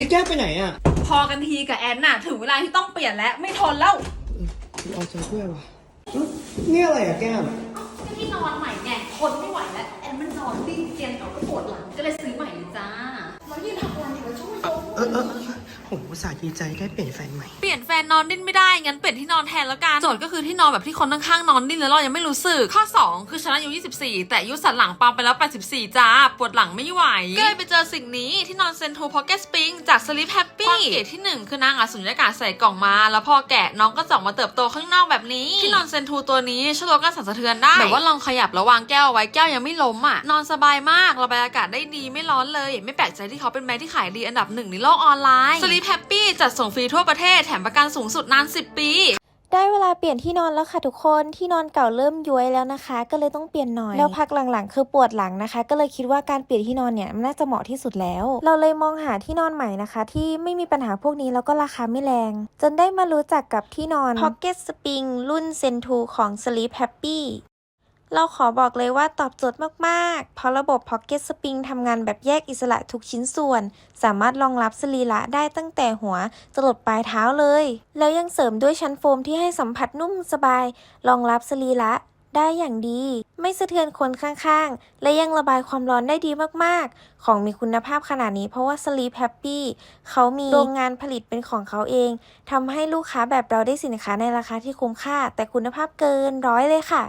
ไอ้แก้วไปไหนอะพอกันทีกับแอนน่ะ ถึงเวลาที่ต้องเปลี่ยนแล้ว ไม่ทนแล้วเอาใจช่วยว่ะเอ้านี่อะไรอะแก้วที่นอนใหม่ไงทนไม่ไหวแล้วแอนมันนอนดิ้นเตียงเอาก็ปวดหลังก็เลยซื้อใหม่เลยจ้า แล้วยืนทำอะไรอยู่แล้วช่วยยกเออเออเออโหอุตส่าห์ดีใจได้เปลี่ยนแฟนใหม่ เปลี่ยนแฟนนอนดิ้นไม่ได้ งั้นเปลี่ยนที่นอนแทนแล้วกัน โจทย์ก็คือที่นอนแบบที่คนข้างๆนอนดิ้นแล้วเรายังไม่รู้สึก ข้อ 2 คือฉันอายุ 24 แต่อายุสันหลังปาไปแล้ว 84 จ้า ปวดหลังไม่ไหว ก็เลยไปเจอสิ่งนี้ที่นอนเซนทูพ็อกเก็ตสปริงจาก Sleep Happy ความเก๋ที่ 1 คือนางอาสุญญากาศใส่กล่องมา แล้วพอแกะน้องก็จะออกมาเติบโตข้างนอกแบบนี้ที่นอนเซนทูตัวนี้ช่วยลดการสั่นสะเทือนได้แบบว่าลองขยับแล้ววางแก้วเอาไว้แก้วยังไม่ล้มอะนอนสบายมากระบายอากาศได้ดีไม่ร้อนเลย ไม่แปลกใจที่เขาเป็นแบรนด์ที่ขายดีอันดับหนึ่งในโลกออนไลน์ Sleep Happy จัดส่งฟรีทั่วประเทศแถมประกันสูงสุดนาน 10 ปีได้เวลาเปลี่ยนที่นอนแล้วค่ะทุกคนที่นอนเก่าเริ่มย้วยแล้วนะคะ ก็เลยต้องเปลี่ยนหน่อย แล้วพักหลังๆ คือปวดหลังนะคะ ก็เลยคิดว่าการเปลี่ยนที่นอนเนี่ยมันน่าจะเหมาะที่สุดแล้ว เราเลยมองหาที่นอนใหม่นะคะ ที่ไม่มีปัญหาพวกนี้แล้วก็ราคาไม่แรง จนได้มารู้จักกับที่นอน Pocket Spring รุ่น Zen 2ของ Sleep Happy เราขอบอกเลยว่าตอบโจทย์มาก ๆ เพราะระบบ Pocket Spring ทำงานแบบแยกอิสระทุกชิ้นส่วน สามารถรองรับสรีระได้ตั้งแต่หัวจรดปลายเท้าเลย แล้วยังเสริมด้วยชั้นโฟมที่ให้สัมผัสนุ่มสบาย รองรับสรีระได้อย่างดี ไม่สะเทือนคนข้างๆ และยังระบายความร้อนได้ดีมากๆ ของมีคุณภาพขนาดนี้เพราะว่า Sleep Happy เขามีโรงงานผลิตเป็นของเขาเอง ทำให้ลูกค้าแบบเราได้สินค้าในราคาที่คุ้มค่า แต่คุณภาพเกินร้อยเลยค่ะ